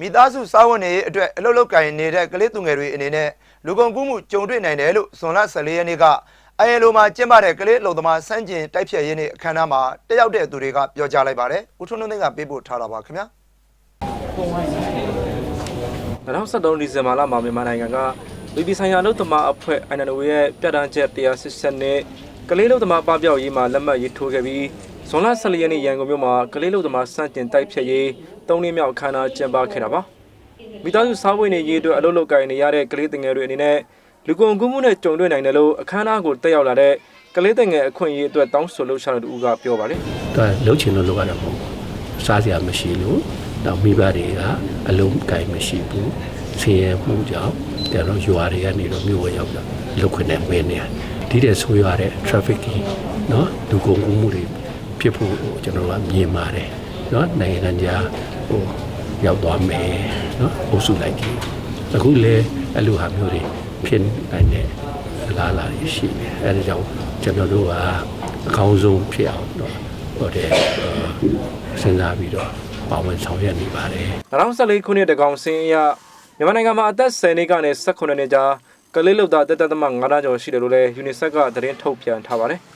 မိသားစုစားဝတ်နေရေးအတွက်အလုပ်လုပ်ကိုင်နေတဲ့ကလေးသူငယ်တွေအနေနဲ့လူကုန်ကူးမှုကြုံတွေ့နိုင်တယ်လို့ဇွန်လ14ရက်နေ့ကအယယ်လိုမှာကျင်းပတဲ့ကလေးအလုံသမားစန့်ကျင်တိုက်ဖြတ်ရေးနေ့အခမ်းအနားမှာတက်ရောက်တဲ့သူတွေကပြောကြားလိုက်ပါတယ်ဦးထွန်းထွန်းသိန်းကပေးပို့ထားတာပါခင်ဗျာ2013ဒီဇင်ဘာလမှာမြန်မာနိုင်ငံကလူပြည်ဆိုင်ရာအလုပ်သမားအဖွဲ့ INLO ရဲ့ပြဋ္ဌာန်းချက်180နဲ့ကလေးလုပ်သမားပပျောက်ရေးမှာလက်မှတ်ရေးထိုးခဲ့ပြီး ဇွန်လ14ရက်နေ့ရန်ကုန်မြို့မှာကလေးလူသမားစန့်ကျင်တိုက်ဖြတ်ရေး၃နှစ်မြောက်အခမ်းအနားကျင်းပခဲ့တာပါမိသားစုစားဝတ်နေရေးအတွက်အလုပ်လုပ်ကိုင်နေရတဲ့ကလေးငယ်တွေအနေနဲ့လူကုန်ကူးမှုနဲ့ကြုံတွေ့နိုင်တယ်လို့အခမ်းအနားကိုတက်ရောက်လာတဲ့ကလေးငယ်အခွင့်အရေးအတွက်တောင်းဆိုလှုပ်ရှားတဲ့သူကပြောပါတယ်။သူကလှုပ်ချင်လို့လုပ်ရတာမဟုတ်ဘူး။စားစရာမရှိလို့တော့မိဘတွေကအလုံးကိုင်မရှိဘူး။ဆင်းရဲမှုကြောင့်ကျွန်တော်ရွာတွေကနေတော့မြို့ဝရောက်တာလှုပ်ခွင့်နဲ့မင်းနေရ။ဒီတဲ့ဆိုးရတဲ့ trafficking နော်လူကုန်ကူးမှုတွေ ဖြစ်ဖို့ကျွန်တော်ကမြင်ပါတယ်เนาะနိုင်ငံခြားဟိုရောက်သွားမယ်เนาะအုပ်စုလိုက်ကြီးအခုလေအလူဟာမျိုးတွေဖြစ်နိုင်တဲ့အလားအလာတွေရှိတယ်အဲဒါကြောင့်ကျွန်တော်တို့ကအကောင်းဆုံးဖြစ်အောင်တော့ဟိုတဲ့စဉ်းစားပြီးတော့ပါဝင်ဆောင်ရွက်နေပါတယ် 2014ခုနှစ်တကောင်စင်းအရမြန်မာနိုင်ငံမှာအသက်10နှစ်ကနေ18နှစ်ကြားကလေးလူသားတက်တက်သမ9ကျော်ရှိတယ်လို့လည်း UNICEF ကသတင်းထုတ်ပြန်ထားပါတယ်။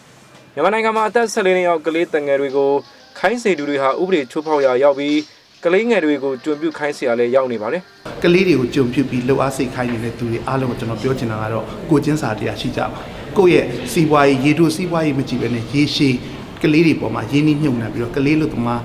မြန်မာနိုင်ငံမှာအသက်14နှစ်အောက်ကလေးတငယ်တွေကိုခိုင်းစေသူတွေဟာဥပဒေချိုးဖောက်ရာရောက်ပြီးကလေးငယ်တွေကိုကျွံပြုတ်ခိုင်းစေရလဲရောက်နေပါတယ်ကလေးတွေကိုကြုံပြုပြီးလှုပ်အားစိတ်ခိုင်းနေတဲ့သူတွေအားလုံးကိုကျွန်တော်ပြောချင်တာကတော့ကိုချင်းစာတရားရှိကြပါကိုယ့်ရဲ့စီးပွားရေးရေတိုစီးပွားရေးမကြည့်ဘဲနဲ့ရေရှည် ကလေးတွေပေါ်မှာရင်းနှီးမြှုပ်နှံပြီးတော့ကလေးလို့သမား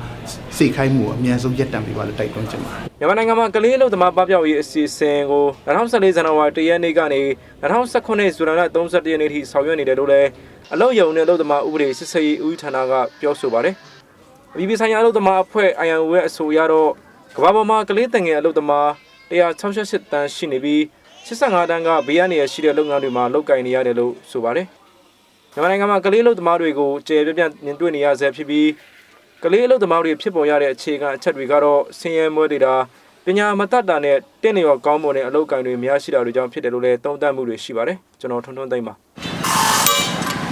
စိတ်ခိုင်းမှုကိုအများဆုံးရပ်တန့်ပေးပါလို့တိုက်တွန်းချင်ပါတယ်။မြန်မာနိုင်ငံမှာကလေးအလုပ်သမားပပျောက်ရေးအစီအစဉ်ကို2014ဇန်နဝါရီ1ရက်နေ့ကနေ2019ဇူလိုင်လ31ရက်နေ့ထိဆောင်ရွက်နေတယ်လို့လည်းအလုပ်ရုံနဲ့အလုပ်သမားဥပဒေစစ်ဆေးရေးဦးဌာနကပြောဆိုပါတယ်။အပြည်ပြည်ဆိုင်ရာအလုပ်သမားအဖွဲ့ ILO ရဲ့အဆိုအရတော့ကမ္ဘာပေါ်မှာကလေးတငယ်အလုပ်သမား168တန်းရှိနေပြီး85တန်းကဘေးကနေရရှိတဲ့လုပ်ငန်းတွေမှာလုပ်ကိုင်နေရတယ်လို့ဆိုပါတယ်။ မြန်မာနိုင်ငံမှာကလေးအလုပ်သမားတွေကိုကျေပြပြမြင်တွေ့နေရဆဲဖြစ်ပြီးကလေးအလုပ်သမားတွေဖြစ်ပေါ်ရတဲ့အခြေခံအချက်တွေကတော့ဆင်းရဲမွဲတွေတာပညာမတတ်တာနဲ့တင့်လျော်ကောင်းမွန်တဲ့အလုပ်ကိုင်တွေများရှိတာတွေကြောင့်ဖြစ်တယ်လို့လည်းသုံးသပ်မှုတွေရှိပါတယ်။ကျွန်တော်ထွန်းထွန်းသိမ့်ပါ